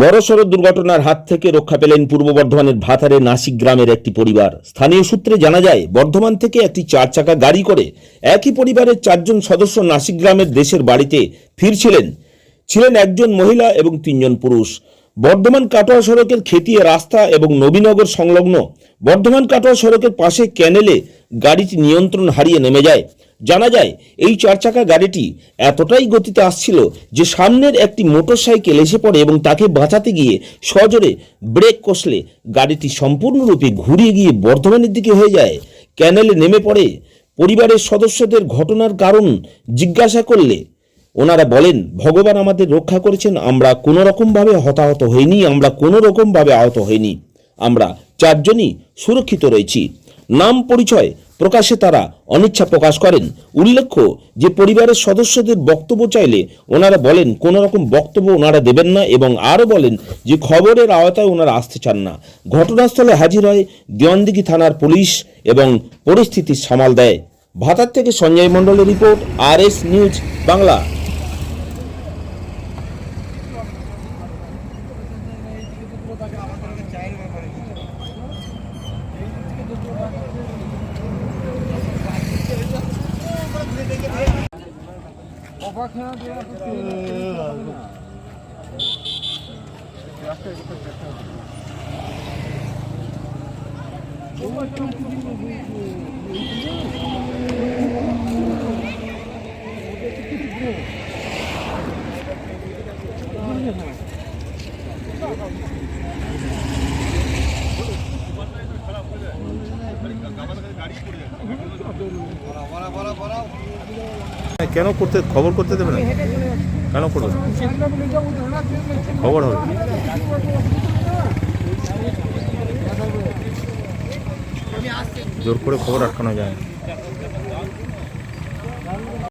বড়সড় দুর্ঘটনার হাত থেকে রক্ষা পেলেন পূর্ব বর্ধমানের ভাতারে নাসিক গ্রামের একটি পরিবার। স্থানীয় সূত্রে জানা যায়, বর্ধমান থেকে একটি চার চাকা গাড়ি করে একই পরিবারের চারজন সদস্য নাসিক গ্রামের দেশের বাড়িতে ফিরছিলেন। ছিলেন একজন মহিলা এবং তিনজন পুরুষ। বর্ধমান কাটোয়া সড়কের খেতিয়ে রাস্তা এবং নবীনগর সংলগ্ন বর্ধমান কাটোয়া সড়কের পাশে ক্যানেলে গাড়িটি নিয়ন্ত্রণ হারিয়ে নেমে যায়। জানা যায়, এই চার চাকা গাড়িটি এতটাই গতিতে আসছিল যে সামনের একটি মোটরসাইকেল এসে পড়ে এবং তাকে বাঁচাতে গিয়ে সজোরে ব্রেক কষলে গাড়িটি সম্পূর্ণরূপে ঘুরিয়ে গিয়ে বর্ধমানের দিকে হয়ে যায়। ক্যানেলে নেমে পড়ে পরিবারের সদস্যদের ঘটনার কারণ জিজ্ঞাসা করলে, ওনারা বলেন, ভগবান আমাদের রক্ষা করেছেন, আমরা কোনো রকমভাবে হতাহত হইনি, আমরা কোনো রকমভাবে আহত হইনি। আমরা চারজনই সুরক্ষিত রয়েছি। নাম পরিচয় প্রকাশে তারা অনিচ্ছা প্রকাশ করেন। উল্লেখ্য যে পরিবারের সদস্যদের বক্তব্য চাইলে ওনারা বলেন, কোনো রকম বক্তব্য ওনারা দেবেন না এবং আরও বলেন যে খবরের আওতায় ওনারা আসতে চান না। ঘটনাস্থলে হাজির হয় দেওয়ানদিঘি থানার পুলিশ এবং পরিস্থিতি সামাল দেয়। ভাতার থেকে সঞ্জয় মণ্ডলের রিপোর্ট আর নিউজ বাংলা। বাবা খেলাধুলা বড় বড় বড়। কেন করতে, খবর করতে দেবে না? কেন করবে? খবর হবে। জোর করে খবর আটকানো যায়